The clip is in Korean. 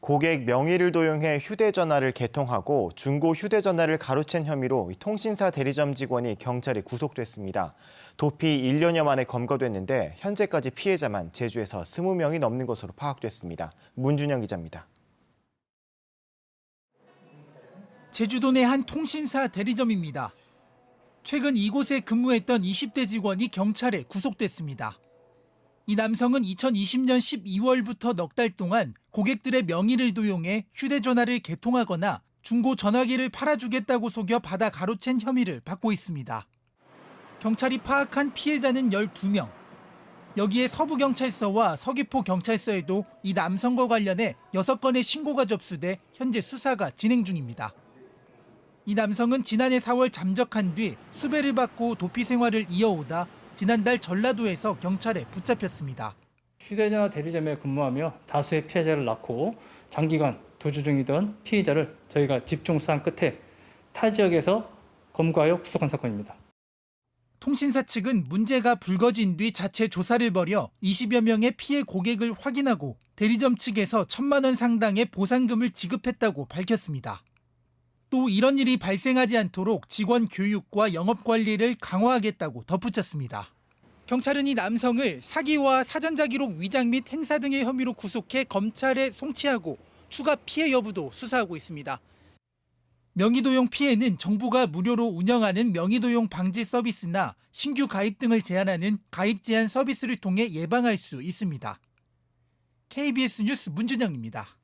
고객 명의를 도용해 휴대전화를 개통하고 중고 휴대전화를 가로챈 혐의로 통신사 대리점 직원이 경찰에 구속됐습니다. 도피 1년여 만에 검거됐는데 현재까지 피해자만 제주에서 20명이 넘는 것으로 파악됐습니다. 문준영 기자입니다. 제주도 내 한 통신사 대리점입니다. 최근 이곳에 근무했던 20대 직원이 경찰에 구속됐습니다. 이 남성은 2020년 12월부터 넉 달 동안 고객들의 명의를 도용해 휴대전화를 개통하거나 중고 전화기를 팔아주겠다고 속여 받아 가로챈 혐의를 받고 있습니다. 경찰이 파악한 피해자는 12명. 여기에 서부경찰서와 서귀포경찰서에도 이 남성과 관련해 6건의 신고가 접수돼 현재 수사가 진행 중입니다. 이 남성은 지난해 4월 잠적한 뒤 수배를 받고 도피 생활을 이어오다 지난달 전라도에서 경찰에 붙잡혔습니다. 휴대전화 대리점에 근무하며 다수의 피해자를 낳고 장기간 도주 중이던 피해자를 저희가 집중 수사 끝에 타 지역에서 검거하여 구속한 사건입니다. 통신사 측은 문제가 불거진 뒤 자체 조사를 벌여 20여 명의 피해 고객을 확인하고 대리점 측에서 천만 원 상당의 보상금을 지급했다고 밝혔습니다. 또 이런 일이 발생하지 않도록 직원 교육과 영업 관리를 강화하겠다고 덧붙였습니다. 경찰은 이 남성을 사기와 사전자 기록 위장 및 행사 등의 혐의로 구속해 검찰에 송치하고 추가 피해 여부도 수사하고 있습니다. 명의도용 피해는 정부가 무료로 운영하는 명의도용 방지 서비스나 신규 가입 등을 제한하는 가입 제한 서비스를 통해 예방할 수 있습니다. KBS 뉴스 문준영입니다.